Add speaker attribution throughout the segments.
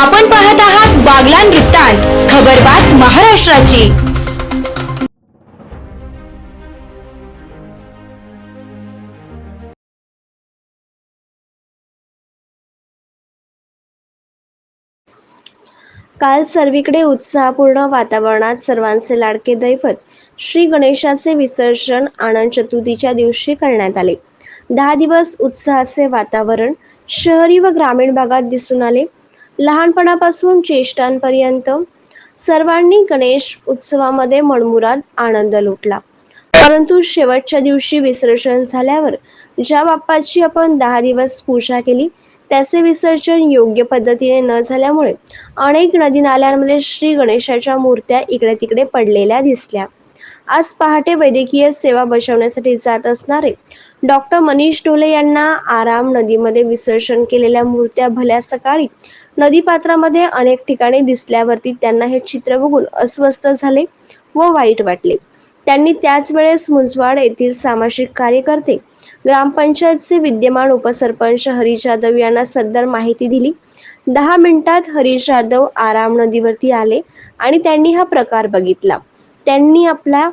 Speaker 1: आपण पाहत आहात बागलान वृत्तांत खबरबात महाराष्ट्राची.
Speaker 2: काल सर्वीकडे उत्साहपूर्ण वातावरणात सर्वांचे लाडके दैवत श्री गणेशाचे विसर्जन आनंद चतुर्थीच्या दिवशी करण्यात आले. दहा दिवस उत्साहाचे वातावरण शहरी व ग्रामीण भागात दिसून आले. लहानपणापासून ज्येष्ठांपर्यंत सर्वांनी गणेश उत्सवामध्ये मनमुराद आनंद लुटला. परंतु शेवटच्या दिवशी विसर्जन झाल्यावर ज्या बाप्पाची आपण दहा दिवस पूजा केली त्याचे विसर्जन योग्य पद्धतीने न झाल्यामुळे अनेक नदी नाल्यांमध्ये श्री गणेशाच्या मूर्त्या इकडे तिकडे पडलेल्या दिसल्या. आज पहाटे वैद्यकीय सेवा बजावण्यासाठी जात असणारे डॉक्टर मनीष डोले यांना आराम नदीमध्ये विसर्जन केलेल्या मूर्त्या भल्या सकाळी नदीपात्रामध्ये अनेक ठिकाणी दिसल्यावरती त्यांना हे चित्र बघून अस्वस्थ झाले व वाईट वाटले. त्यांनी त्याच वेळेस मुजवाड येथील सामाजिक कार्यकर्ते ग्रामपंचायतचे विद्यमान उपसरपंच हरी जाधव यांना सदर माहिती दिली. दहा मिनिटात हरीश जाधव आराम नदीवरती आले आणि त्यांनी हा प्रकार बघितला. त्यांनी आपल्या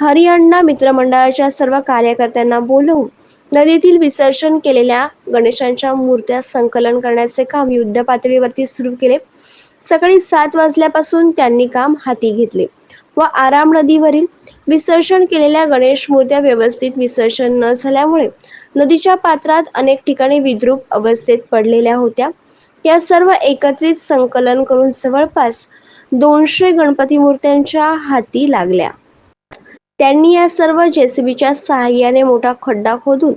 Speaker 2: हरिअण्णा मित्रमंडळाच्या सर्व कार्यकर्त्यांना बोलवून नदीतील विसर्जन केलेल्या गणेशांच्या मूर्त्या संकलन करण्याचे काम युद्ध पातळीवरती सुरू केले. सकाळी सात वाजल्यापासून त्यांनी काम हाती घेतले व आराम नदीवरील विसर्जन केलेल्या गणेश मूर्त्या व्यवस्थित विसर्जन न झाल्यामुळे नदीच्या पात्रात अनेक ठिकाणी विद्रूप अवस्थेत पडलेल्या होत्या. या सर्व एकत्रित संकलन करून जवळपास दोनशे गणपती मूर्त्यांच्या हाती लागल्या. त्यांनी या सर्व जेसीबीच्या सहाय्याने मोठा खड्डा खोदून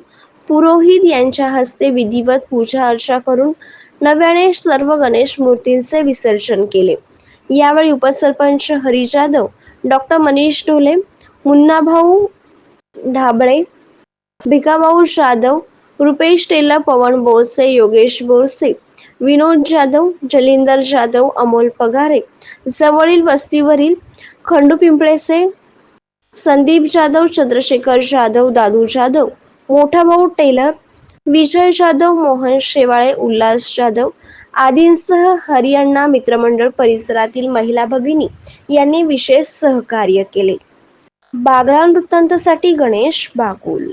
Speaker 2: पुरोहित यांच्या हस्ते विधिवत पूजा अर्चा करून नव्याने सर्व गणेश मूर्तींचे विसर्जन केले. यावेळी उपसरपंच हरी जाधव डॉक्टर मनीष डोले मुन्नाभाऊ धाबळे भिकाभाऊ जाधव रुपेश टेलर पवन बोरसे योगेश बोरसे विनोद जाधव जलिंदर जाधव अमोल पगारे जवळील वस्तीवरील खंडू पिंपळेसे संदीप जाधव चंद्रशेखर जाधव दादू जाधव मोठा भाऊ टेलर विजय जाधव मोहन शेवाळे उल्हास जाधव आदींसह हरियाणा मित्रमंडळ परिसरातील महिला भगिनी यांनी विशेष सहकार्य केले. बागळा वृत्तांतासाठी गणेश बाकुल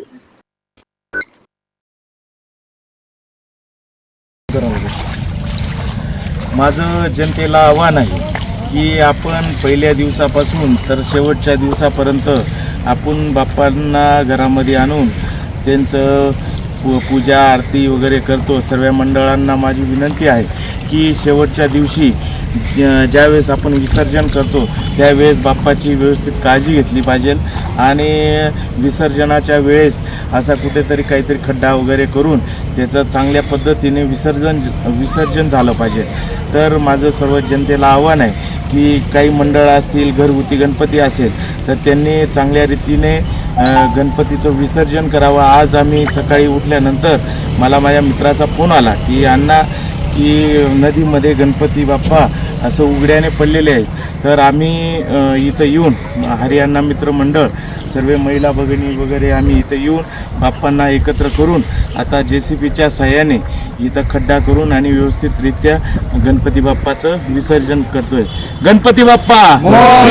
Speaker 3: माझं जनतेला आव्हान आहे की आपण पहिल्या दिवसापासून तर शेवटच्या दिवसापर्यंत आपण बाप्पांना घरामध्ये आणून त्यांचं पू पूजा आरती वगैरे करतो. सर्व मंडळांना माझी विनंती आहे की शेवटच्या दिवशी ज्यावेळेस आपण विसर्जन करतो त्यावेळेस बाप्पाची व्यवस्थित काळजी घेतली पाहिजे आणि विसर्जनाच्या वेळेस असा कुठेतरी काहीतरी खड्डा वगैरे करून त्याचं चांगल्या पद्धतीने विसर्जन विसर्जन झालं पाहिजे. तर माझं सर्व जनतेला आव्हान आहे की काही मंडळं असतील घरगुती गणपती असेल तर त्यांनी चांगल्या रीतीने गणपतीचं विसर्जन करावं. आज आम्ही सकाळी उठल्यानंतर मला माझ्या मित्राचा फोन आला की अण्णा की नदीमध्ये गणपती बाप्पा असं उघड्याने पडलेले आहेत. तर आम्ही इथं येऊन हरियाणा मित्र मंडळ सर्व महिला भगिनी वगैरे आम्ही इथं येऊन बाप्पांना एकत्र करून आता जे सी बीच्या सहाय्याने इथं खड्डा करून आणि व्यवस्थितरित्या गणपती बाप्पाचं विसर्जन करतोय. गणपती बाप्पा!